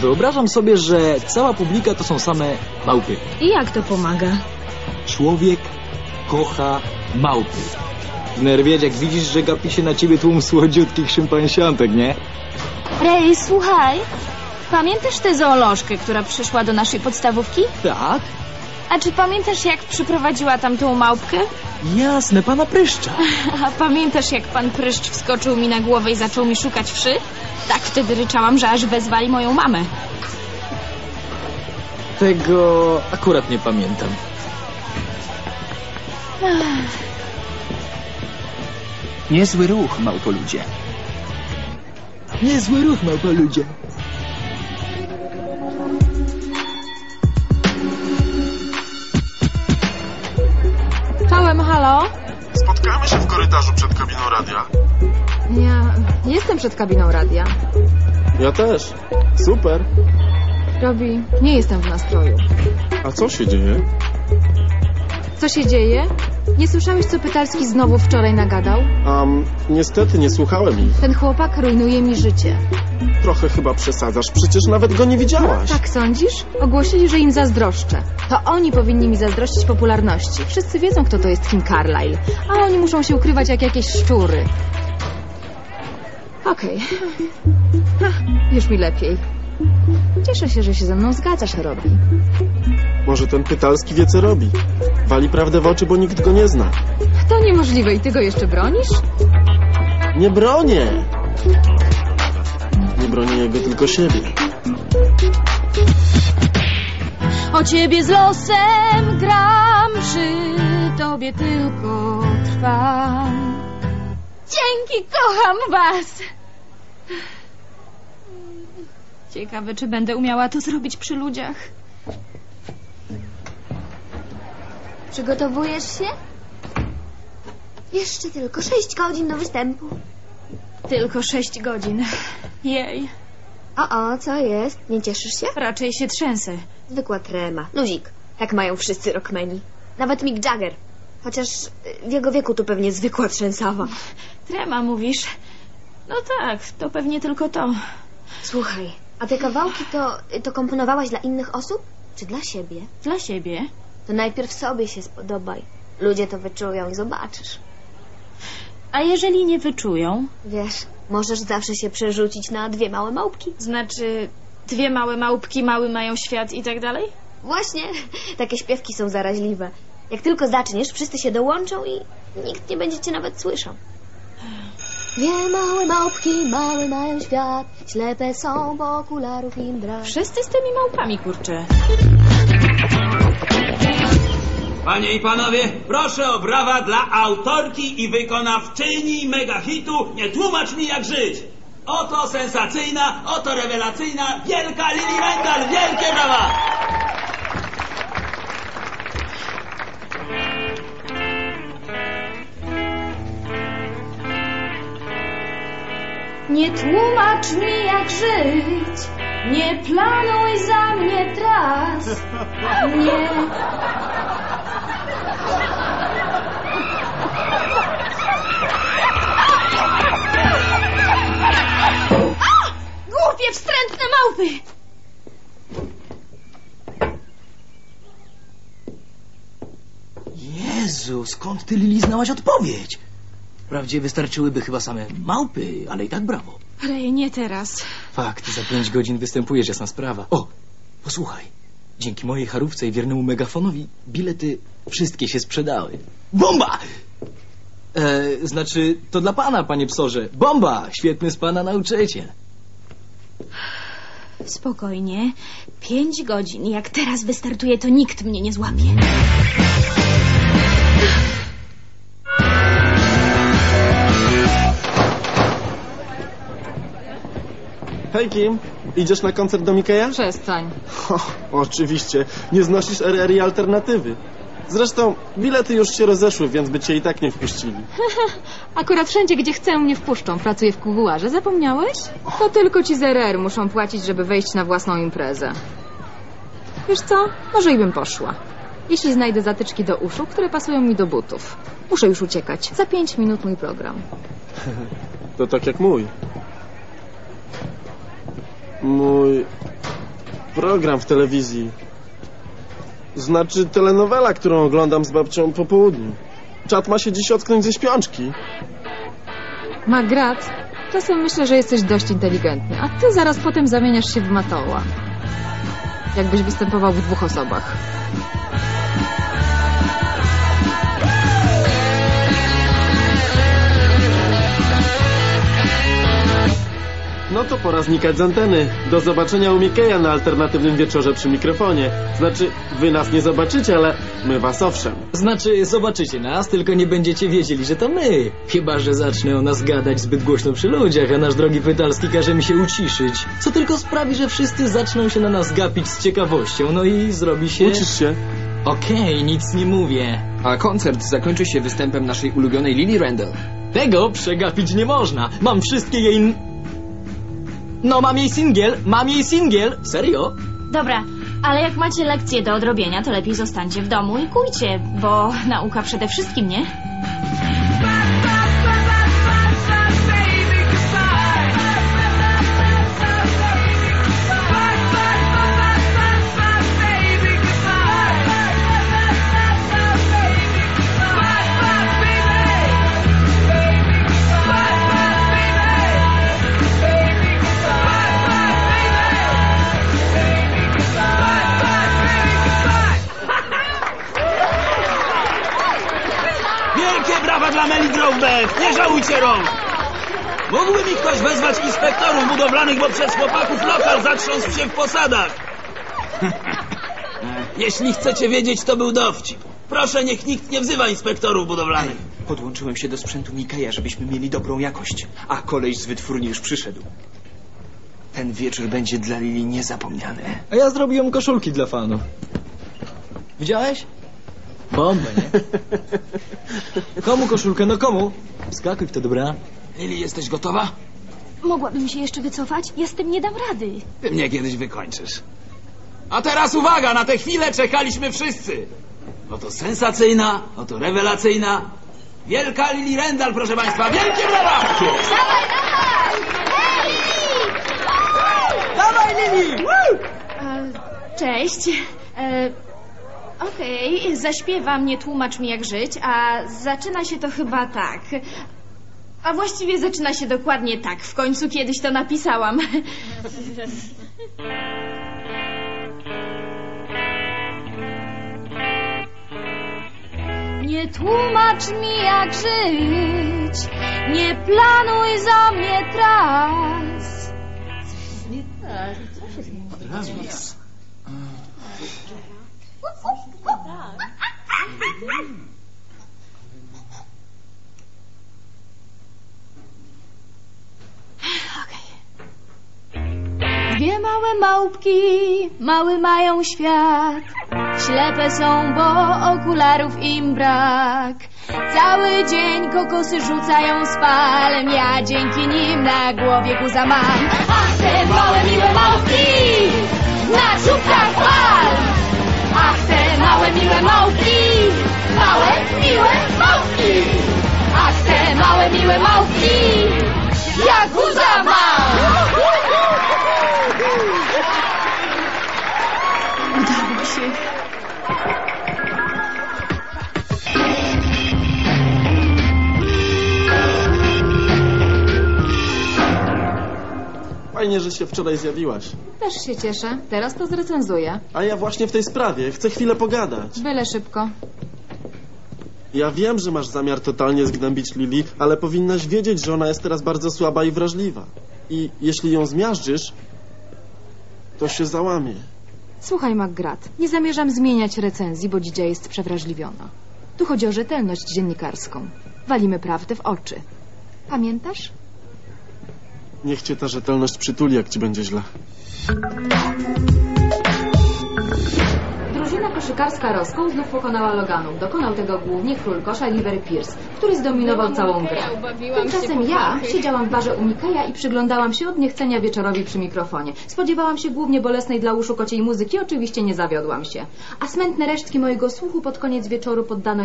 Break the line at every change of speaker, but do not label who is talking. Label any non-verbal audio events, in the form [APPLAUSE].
Wyobrażam sobie, że cała publika to są same małpy.
I jak to pomaga?
Człowiek kocha małpy. Nerwieć, jak widzisz, że gapi się na ciebie tłum słodziutkich szympansiantek, nie?
Rej, słuchaj. Pamiętasz tę zoolożkę, która przyszła do naszej podstawówki?
Tak?
A czy pamiętasz, jak przyprowadziła tam tą małpkę?
Jasne, pana pryszcza.
A pamiętasz, jak pan pryszcz wskoczył mi na głowę i zaczął mi szukać wszy? Tak wtedy ryczałam, że aż wezwali moją mamę.
Tego akurat nie pamiętam.
Niezły ruch, małpoludzie.
Niezły ruch, małpa
Spotkamy się w korytarzu przed kabiną radia.
Ja jestem przed kabiną radia.
Ja też. Super.
Robi, nie jestem w nastroju.
A co się dzieje?
Co się dzieje? Nie słyszałeś, co Pytalski znowu wczoraj nagadał?
Um, niestety nie słuchałem ich.
Ten chłopak rujnuje mi życie.
Trochę chyba przesadzasz, przecież nawet go nie widziałaś.
Tak sądzisz? Ogłosili, że im zazdroszczę. To oni powinni mi zazdrościć popularności. Wszyscy wiedzą, kto to jest Kim Carlyle, a oni muszą się ukrywać jak jakieś szczury. Okej. Ha, Już mi lepiej. Cieszę się, że się ze mną zgadzasz, Robi.
Może ten Pytalski wie co robi. Wali prawdę w oczy, bo nikt go nie zna.
To niemożliwe i ty go jeszcze bronisz?
Nie bronię! Nie bronię jego, tylko siebie.
O ciebie z losem gram, przy tobie tylko trwam. Dzięki, kocham was! Ciekawe, czy będę umiała to zrobić przy ludziach.
Przygotowujesz się? Jeszcze tylko sześć godzin do występu.
Tylko sześć godzin. Jej,
O, o, co jest? Nie cieszysz się?
raczej się trzęsę.
Zwykła trema. Luzik. Tak mają wszyscy rockmeni. Nawet Mick Jagger. Chociaż w jego wieku to pewnie zwykła trzęsawa.
Trema, mówisz? No tak, to pewnie tylko to.
Słuchaj, a te kawałki to, to komponowałaś dla innych osób? Czy dla siebie?
Dla siebie.
To najpierw sobie się spodobaj. Ludzie to wyczują i zobaczysz.
A jeżeli nie wyczują?
Wiesz, możesz zawsze się przerzucić na dwie małe małpki.
Znaczy, dwie małe małpki, mały mają świat i tak dalej?
Właśnie, takie śpiewki są zaraźliwe. Jak tylko zaczniesz, wszyscy się dołączą i nikt nie będzie cię nawet słyszał. Dwie małe małpki, mały mają świat, ślepe są, bo okularów im brak.
Wszyscy z tymi małpami, kurczę.
Panie i panowie, proszę o brawa dla autorki i wykonawczyni mega hitu Nie tłumacz mi jak żyć. Oto sensacyjna, oto rewelacyjna, wielka Lili Mendel, wielkie brawa!
Nie tłumacz mi jak żyć, nie planuj za mnie tras, nie... A! Głupie, wstrętne małpy!
Jezu, skąd ty, Lili, znałaś odpowiedź? Wprawdzie wystarczyłyby chyba same małpy, ale i tak brawo.
Rej, nie teraz.
Fakt, za pięć godzin występujesz, jasna sprawa. O, posłuchaj. Dzięki mojej charówce i wiernemu megafonowi bilety wszystkie się sprzedały. Bomba! E, znaczy, to dla pana, panie psorze. Bomba! Świetny z pana nauczyciel.
Spokojnie. Pięć godzin. Jak teraz wystartuję, to nikt mnie nie złapie.
Hej Kim, idziesz na koncert do Mikeja?
Przestań.
Ho, oczywiście, nie znosisz RR i alternatywy. Zresztą bilety już się rozeszły, więc by cię i tak nie wpuścili. [LAUGHS]
Akurat wszędzie, gdzie chcę, mnie wpuszczą. Pracuję w kuguarze. Zapomniałeś? To tylko ci z RR muszą płacić, żeby wejść na własną imprezę. Wiesz co? Może i bym poszła. Jeśli znajdę zatyczki do uszu, które pasują mi do butów. Muszę już uciekać. Za pięć minut mój program. [LAUGHS]
To tak jak mój. Mój program w telewizji. Znaczy telenowela, którą oglądam z babcią po południu. Czat ma się dziś ocknąć ze śpiączki.
Magrat, czasem myślę, że jesteś dość inteligentny, a ty zaraz potem zamieniasz się w matoła. Jakbyś występował w dwóch osobach.
No to pora znikać z anteny. Do zobaczenia u Mikeja na alternatywnym wieczorze przy mikrofonie. Znaczy, wy nas nie zobaczycie, ale my was owszem.
Znaczy, zobaczycie nas, tylko nie będziecie wiedzieli, że to my. Chyba, że zacznę o nas gadać zbyt głośno przy ludziach, a nasz drogi Pytalski każe mi się uciszyć. Co tylko sprawi, że wszyscy zaczną się na nas gapić z ciekawością, no i zrobi się...
Uczysz się?
Okej, nic nie mówię.
A koncert zakończy się występem naszej ulubionej Lily Randall.
Tego przegapić nie można. Mam wszystkie jej... No, mam jej singiel, mam jej singiel. Serio?
Dobra, ale jak macie lekcje do odrobienia, to lepiej zostańcie w domu i kujcie, bo nauka przede wszystkim, nie?
Nie żałujcie rąk! Mógłby mi ktoś wezwać inspektorów budowlanych, bo przez chłopaków lokal zatrząsł się w posadach. [LAUGHS] Jeśli chcecie wiedzieć, to był dowcip. Proszę, niech nikt nie wzywa inspektorów budowlanych.
Podłączyłem się do sprzętu Mikeja, żebyśmy mieli dobrą jakość. A koleś z wytwórni już przyszedł. Ten wieczór będzie dla Lili niezapomniany.
A ja zrobiłem koszulki dla fanów. Widziałeś? Bombę, nie? Komu koszulkę? No komu? Skakuj w to, dobra?
Lili, jesteś gotowa?
Mogłabym się jeszcze wycofać? Ja z tym nie dam rady.
Ty mnie kiedyś wykończysz. A teraz uwaga, na tę chwilę czekaliśmy wszyscy. Oto sensacyjna, oto rewelacyjna. Wielka Lili Rendal, proszę Państwa, wielkie brawa!
Dawaj, Lili!
Cześć. E, Okej, zaśpiewam, nie tłumacz mi jak żyć, a zaczyna się to chyba tak. A właściwie zaczyna się dokładnie tak. W końcu kiedyś to napisałam. [LAUGHS] Nie tłumacz mi jak żyć, nie planuj za mnie tras. Dwie małe małpki, mały mają świat. Ślepe są, bo okularów im brak. Cały dzień kokosy rzucają z palem, ja dzięki nim na głowie guza mam. Ach, te małe miłe małpki, na czubkach fal. Małe miłe małpki, małe miłe małpki.
Fajnie, że się wczoraj zjawiłaś.
Też się cieszę. Teraz to zrecenzuję.
A ja właśnie w tej sprawie. Chcę chwilę pogadać.
Byle szybko.
Ja wiem, że masz zamiar totalnie zgnębić Lili, ale powinnaś wiedzieć, że ona jest teraz bardzo słaba i wrażliwa. I jeśli ją zmiażdżysz, to się załamie.
Słuchaj, McGrath, nie zamierzam zmieniać recenzji, bo dzidzia jest przewrażliwiona. Tu chodzi o rzetelność dziennikarską. Walimy prawdę w oczy. Pamiętasz?
Niech cię ta rzetelność przytuli, jak ci będzie źle.
Drużyna koszykarska Roską znów pokonała Loganów. Dokonał tego głównie król kosza Liver Pierce, który zdominował całą grę. Tymczasem ja siedziałam w barze u Mikeja i przyglądałam się od niechcenia wieczorowi przy mikrofonie. Spodziewałam się głównie bolesnej dla uszu kociej muzyki, oczywiście nie zawiodłam się. A smętne resztki mojego słuchu pod koniec wieczoru poddano